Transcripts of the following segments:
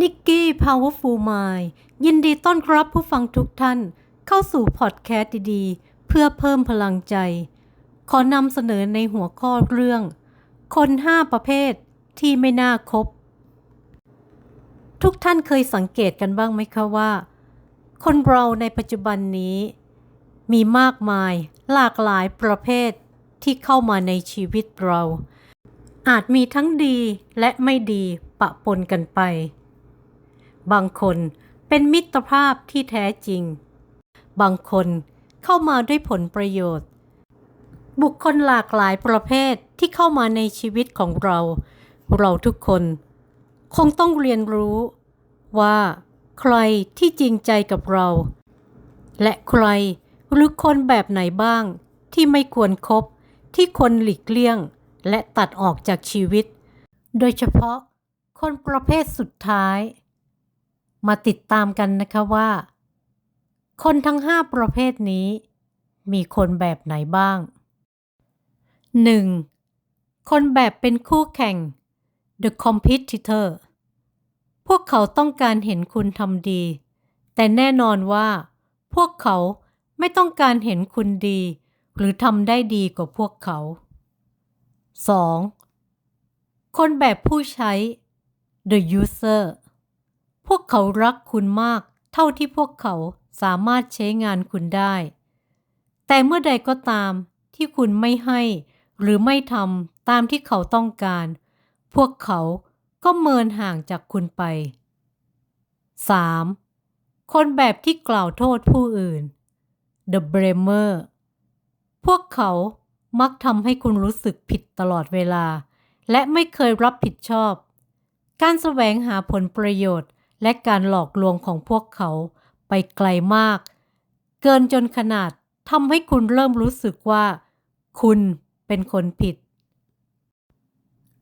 นิกกี้ Powerful Mind ยินดีต้อนรับผู้ฟังทุกท่าน เข้าสู่พอดแคสต์ดีๆ เพื่อเพิ่มพลังใจ ขอนำเสนอในหัวข้อเรื่อง คน 5 ประเภทที่ไม่น่าคบ ทุกท่านเคยสังเกตกันบ้างไหมคะว่า คนเราในปัจจุบันนี้ มีมากมายหลากหลายประเภทที่เข้ามาในชีวิตเรา อาจมีทั้งดีและไม่ดีปะปนกันไป บางคนเป็นมิตรภาพที่แท้จริง บางคนเข้ามาด้วยผลประโยชน์ บุคคลหลากหลายประเภทที่เข้ามาในชีวิตของเรา เราทุกคน คงต้องเรียนรู้ว่าใครที่จริงใจกับเรา และใครหรือคนแบบไหนบ้างที่ไม่ควรครบที่ควรหลีกเลี่ยง และตัดออกจากชีวิต โดยเฉพาะคนประเภทสุดท้าย มาติดตามกันนะคะว่า คนทั้งห้าประเภทนี้ มีคนแบบไหนบ้าง 1. คนแบบเป็นคู่แข่ง the competitor พวกเขาต้องการเห็นคุณทำดี แต่แน่นอนว่า พวกเขาไม่ต้องการเห็นคุณดี หรือทำได้ดีกว่าพวกเขา 2. คนแบบผู้ใช้ the user วกเขารักคุณมาก เท่าที่พวกเขาสามารถใช้งานคุณได้ แต่เมื่อใดก็ตามที่คุณไม่ให้หรือไม่ทำตามที่เขาต้องการ พวกเขาก็เมินห่างจากคุณไป 3. คนแบบที่กล่าวโทษผู้อื่น the blamer พวกเขามักทำให้คุณรู้สึกผิดตลอดเวลา และไม่เคยรับผิดชอบ การแสวงหาผลประโยชน์ และการหลอกลวงของพวกเขาไปไกลมาก เกินจนขนาดทำให้คุณเริ่มรู้สึกว่า คุณเป็นคนผิด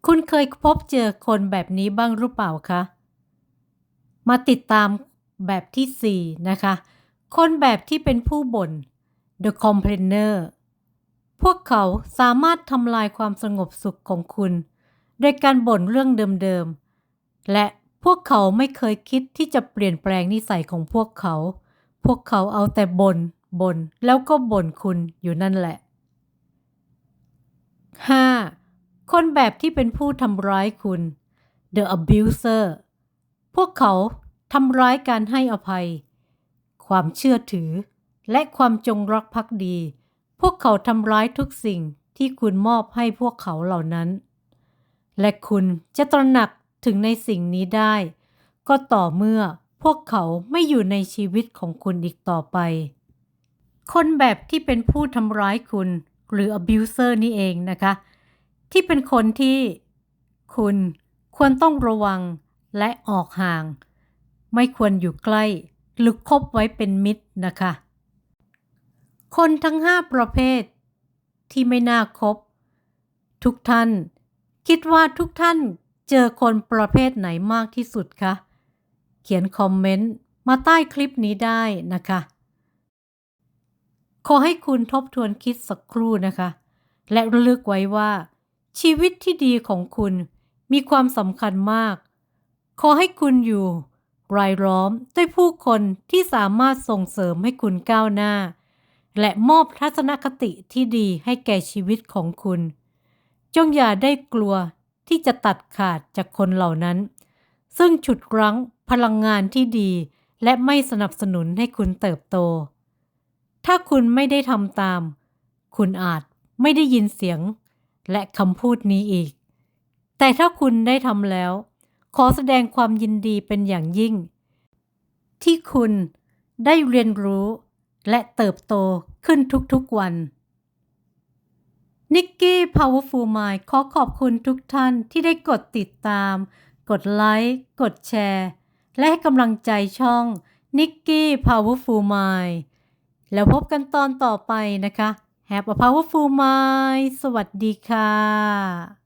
คุณเคยพบเจอคนแบบนี้บ้างหรือเปล่าคะ มาติดตามแบบที่ 4 นะคะ คนแบบที่เป็นผู้บ่น the complainer พวกเขาสามารถทำลายความสงบสุขของคุณ โดยการบ่นเรื่องเดิมๆ และ พวกเขาไม่เคยคิดที่จะเปลี่ยนแปลงนิสัยของพวกเขา พวกเขาเอาแต่บน่นบ่นแล้วก็บ่นคุณอยู่นั่นแหละ 5. คนแบบที่เป็นผู้ทำร้ายคุณ the abuser พวกเขาทำร้ายการให้อภัย ความเชื่อถือ และความจงรักภักดี พวกเขาทำร้ายทุกสิ่งที่คุณมอบให้พวกเขาเหล่านั้น และคุณจะตระหนัก ถึงในสิ่งนี้ได้ ก็ต่อเมื่อพวกเขาไม่อยู่ในชีวิตของคุณอีกต่อไป คนแบบที่เป็นผู้ทำร้ายคุณ หรือ abuser นี่เองนะคะ ที่เป็นคนที่คุณควรต้องระวังและออกห่าง ไม่ควรอยู่ใกล้ หรือคบไว้เป็นมิตรนะคะ คนทั้งห้าประเภทที่ไม่น่าคบ ทุกท่าน คิดว่าทุกท่าน เจอคนประเภทไหนมากที่สุดคะ เขียนคอมเมนต์มาใต้คลิปนี้ได้นะคะ ขอให้คุณทบทวนคิดสักครู่นะคะ และระลึกไว้ว่า ชีวิตที่ดีของคุณมีความสำคัญมาก ขอให้คุณอยู่ รายล้อมด้วยผู้คนที่สามารถส่งเสริมให้คุณก้าวหน้า และมอบทัศนคติที่ดีให้แก่ชีวิตของคุณ จงอย่าได้กลัว ที่จะตัดขาดจากคนเหล่านั้น ซึ่งฉุดรั้งพลังงานที่ดี และไม่สนับสนุนให้คุณเติบโต ถ้าคุณไม่ได้ทำตาม คุณอาจไม่ได้ยินเสียง และคำพูดนี้อีก แต่ถ้าคุณได้ทำแล้ว ขอแสดงความยินดีเป็นอย่างยิ่ง ที่คุณได้เรียนรู้และเติบโตขึ้นทุกๆวัน นิกกี้ Powerful Mind ขอขอบคุณทุกท่านที่ได้กดติดตาม กดไลค์ กดแชร์ และให้กำลังใจช่องนิกกี้ Powerful Mind แล้วพบกันตอนต่อไปนะคะ Have a Powerful Mind สวัสดีค่ะ